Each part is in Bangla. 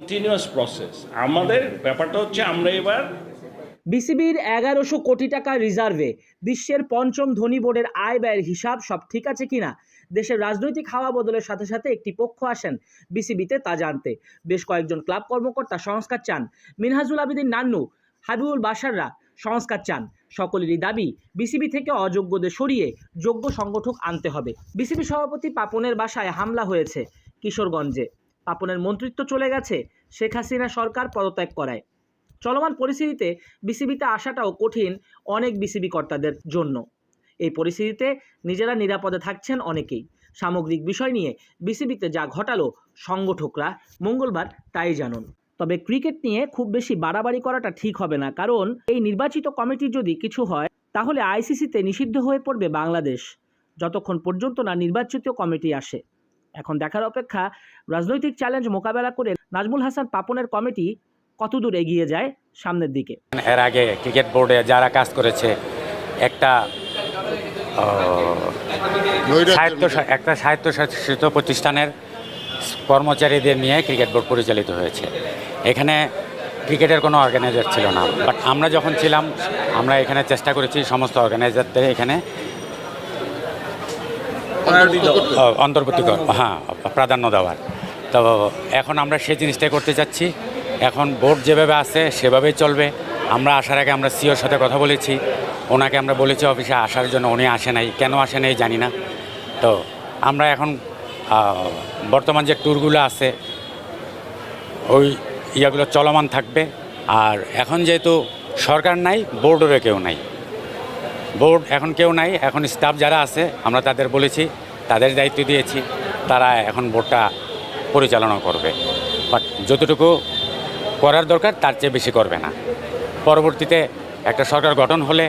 কন্টিনিউয়াস প্রসেস আমাদের ব্যাপারটা হচ্ছে আমরা এবার বিসিবির এগারোশো কোটি টাকা রিজার্ভে বিশ্বের পঞ্চম ধনী বোর্ডের আয় ব্যয়ের হিসাব সব ঠিক আছে কিনা? দেশের রাজনৈতিক হাওয়া বদলের সাথে সাথে একটি পক্ষ আসেন বিসিবিতে তা জানতে। বেশ কয়েকজন ক্লাব কর্মকর্তা সংস্কার চান। মিনহাজুল আবেদিন নান্নু, হাবিবুল বাসাররা সংস্কার চান। সকলেরই দাবি, বিসিবি থেকে অযোগ্যদের সরিয়ে যোগ্য সংগঠক আনতে হবে। বিসিবি সভাপতি পাপনের বাসায় হামলা হয়েছে কিশোরগঞ্জে। পাপনের মন্ত্রিত্ব চলে গেছে, শেখ হাসিনা সরকার পদত্যাগ করায়। চলমান পরিস্থিতিতে বিসিবিতে আসাটাও কঠিন অনেক বিসিবি কর্তাদের জন্য। এই পরিস্থিতিতে নিজেরা নিরাপদে থাকছেন অনেকেই। সামগ্রিক বিষয় নিয়ে বিসিবিতে যা ঘটালো, সংগঠকরা মঙ্গলবার তাই জানুন। তবে ক্রিকেট নিয়ে খুব বেশি বাড়াবাড়ি করাটা ঠিক হবে না, কারণ এই নির্বাচিত কমিটি যদি কিছু হয়, তাহলে আইসিসিতে নিষিদ্ধ হয়ে পড়বে বাংলাদেশ। যতক্ষণ পর্যন্ত না নির্বাচিত কমিটি আসে। এখন দেখার অপেক্ষা রাজনৈতিক চ্যালেঞ্জ মোকাবেলা করে নাজমুল হাসান পাপনের কমিটি কতদূর এগিয়ে যায় সামনের দিকে? এর আগে ক্রিকেট বোর্ডে যারা কাজ করেছে একটা সাহিত্য একটা স্বায়ত্তশাসিত প্রতিষ্ঠানের কর্মচারীদের নিয়ে ক্রিকেট বোর্ড পরিচালিত হয়েছে। এখানে ক্রিকেটের কোনো অর্গানাইজার ছিল না। বাট আমরা যখন ছিলাম আমরা এখানে চেষ্টা করেছি সমস্ত অর্গানাইজারদের এখানে অন্তর্ভুক্তি কর হ্যাঁ প্রাধান্য দেওয়ার। তো এখন আমরা সেই জিনিসটাই করতে চাচ্ছি এখন বোর্ড যেভাবে আছে সেভাবেই চলবে। আমরা আসার আগে আমরা সিওর সাথে কথা বলেছি। ওনাকে আমরা বলেছি অফিসে আসার জন্য। উনি আসে নাই। কেন আসে নাই জানি না। তো আমরা এখন বর্তমান যে ট্যুরগুলো আছে ওই ইয়াগুলো চলমান থাকবে। আর এখন যেহেতু সরকার নাই বোর্ডেরও কেউ নাই। বোর্ড এখন কেউ নাই, এখন স্টাফ যারা আছে, আমরা তাদের বলেছি, তাদের দায়িত্ব দিয়েছি, তারা এখন বোর্ডটা পরিচালনা করবে। বাট যতটুকু করার দরকার, তার চেয়ে বেশি করবে না। পরবর্তীতে একটা সরকার গঠন হলে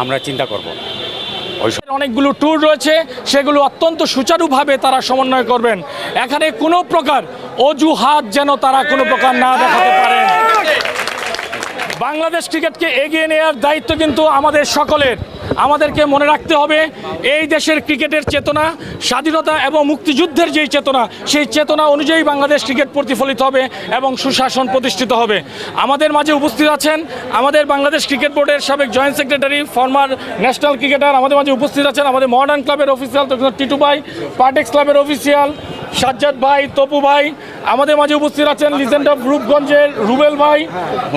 আমরা চিন্তা করব। অনেকগুলো ট্যুর রয়েছে, সেগুলো অত্যন্ত সুচারুভাবে তারা সমন্বয় করবেন। এখানে কোনো প্রকার অজুহাত যেন তারা কোনো প্রকার না দেখাতে পারেন বাংলাদেশ ক্রিকেটকে এগিয়ে নেওয়ার দায়িত্ব কিন্তু আমাদের সকলের। আমাদেরকে মনে রাখতে হবে, এই দেশের ক্রিকেটের চেতনা, স্বাধীনতা এবং মুক্তিযুদ্ধের যেই চেতনা, সেই চেতনা অনুযায়ী বাংলাদেশ ক্রিকেট প্রতিফলিত হবে এবং সুশাসন প্রতিষ্ঠিত হবে। আমাদের মাঝে উপস্থিত আছেন আমাদের বাংলাদেশ ক্রিকেট বোর্ডের সাবেক joint secretary, former national cricketer, আমাদের মাঝে উপস্থিত আছেন আমাদের মডার্ন ক্লাবের অফিসিয়াল টিটু ভাই, পার্টেক্স ক্লাবের অফিসিয়াল সাজ্জাদ ভাই, তপু ভাই আমাদের মাঝে উপস্থিত আছেন লিজেন্ড অফ রূপগঞ্জের রুবেল ভাই।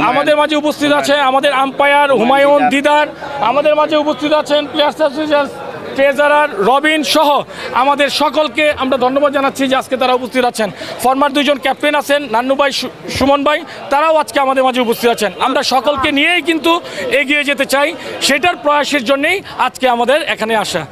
আমাদের মাঝে উপস্থিত আছে আমাদের আম্পায়ার হুমায়ুন দিদার। আমাদের মাঝে উপস্থিত আছেন প্লেয়ার্স অ্যাসোসিয়েশন ট্রেজারার রবিন সহ আমাদের সকলকে। আমরা ধন্যবাদ জানাচ্ছি যে আজকে তারা উপস্থিত আছেন। ফর্মার দুজন ক্যাপ্টেন আছেন নান্নু ভাই সুমন ভাই তারাও আজকে আমাদের মাঝে উপস্থিত আছেন। আমরা সকলকে নিয়েই কিন্তু এগিয়ে যেতে চাই। সেটার প্রয়াসের জন্যেই আজকে আমাদের এখানে আসা।